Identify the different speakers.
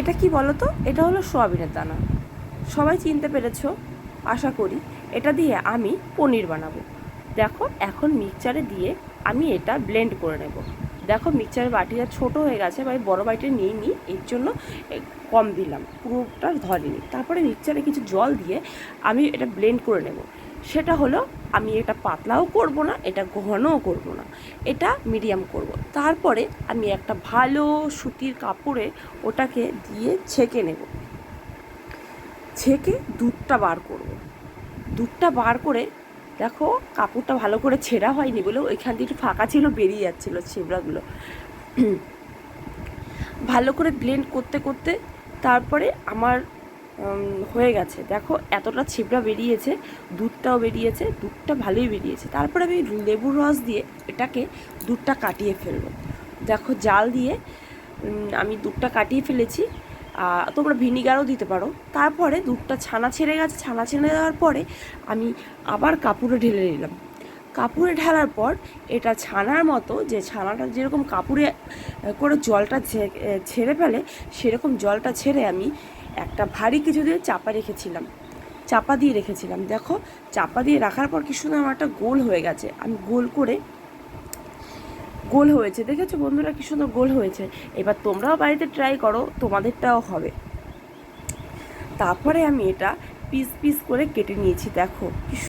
Speaker 1: এটা কি বলো তো এটা হলো সোয়াবিনের দানা। সবাই চিনতে পেরেছ? আশা করি এটা দিয়ে আমি পনির বানাবো। দেখো, এখন মিক্সচারে দিয়ে আমি এটা ব্লেন্ড করে নেব। দেখো, মিক্সচারের বাটিটা ছোট হয়ে গেছে বা বড় বাটিটা নিয়ে নিই। এর জন্য কম দিলাম, পুরোটা ধরেনি তারপরে মিক্সচারে কিছু জল দিয়ে আমি এটা ব্লেন্ড করে নেব। সেটা হলো, আমি এটা পাতলাও করব না, এটা ঘনও করব না, এটা মিডিয়াম করব। তারপরে আমি একটা ভালো সুতির কাপড়ে ওটাকে দিয়ে ছেঁকে নেব। ছেঁকে দুধটা বার করব। দুধটা বার করে, দেখো কাপড়টা ভালো করে ছেঁড়া হয়নি বলে ওইখান দিয়ে একটু ফাঁকা ছিল, বেরিয়ে যাচ্ছিল ছিবড়াগুলো। ভালো করে ব্লেন্ড করতে করতে তারপরে আমার হয়ে গেছে। দেখো, এতটা ছিবড়া বেরিয়েছে, দুধটাও বেরিয়েছে, দুধটা ভালোই বেরিয়েছে। তারপরে আমি লেবুর রস দিয়ে এটাকে দুধটা কাটিয়ে ফেলব। দেখো, জাল দিয়ে আমি দুধটা কাটিয়ে ফেলেছি। তোমরা ভিনিগারও দিতে পারো। তারপরে দুধটা ছানা ছেড়ে গেছে। ছানা ছেড়ে দেওয়ার পরে আমি আবার কাপড়ে ঢেলে নিলাম। কাপড়ে ঢালার পর এটা ছানার মতো, যে ছানাটা যেরকম কাপড়ে করে জলটা ছেড়ে ফেলে, সেরকম জলটা ছেড়ে আমি একটা ভারী কিছু দিয়ে চাপা রেখেছিলাম। চাপা দিয়ে রেখেছিলাম। দেখো, চাপা দিয়ে রাখার পর কি সুন্দর আমার একটা গোল হয়ে গেছে। আমি গোল করে, গোল হয়েছে। দেখেছ বন্ধুরা কি সুন্দর গোল হয়েছে? এবার তোমরাও বাড়িতে ট্রাই করো, তোমাদেরটাও হবে। তারপরে আমি এটা পিস পিস করে কেটে নিয়েছি। দেখো, কি